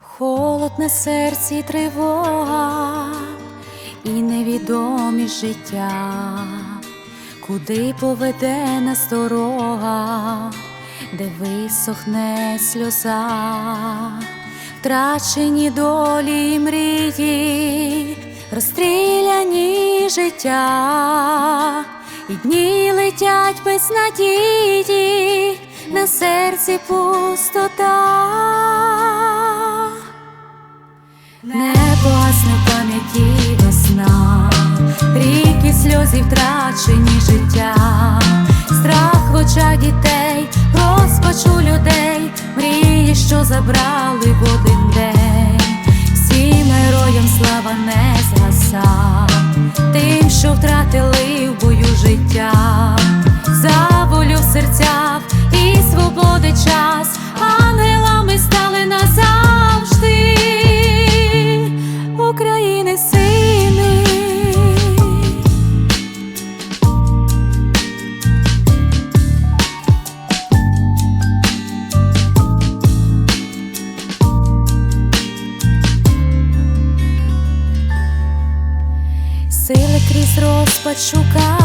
Холод на серці тривога і невідомість життя, куди поведе нас дорога, де висохне сльоза, втрачені долі й мрії, розстріляні життя, і дні летять без надії, на серці пустота. В весна, ріки сльози втрачені життя, страх в очах дітей, розпачу людей, мрії, що забрали України сини. Сили крізь розпад шукаєш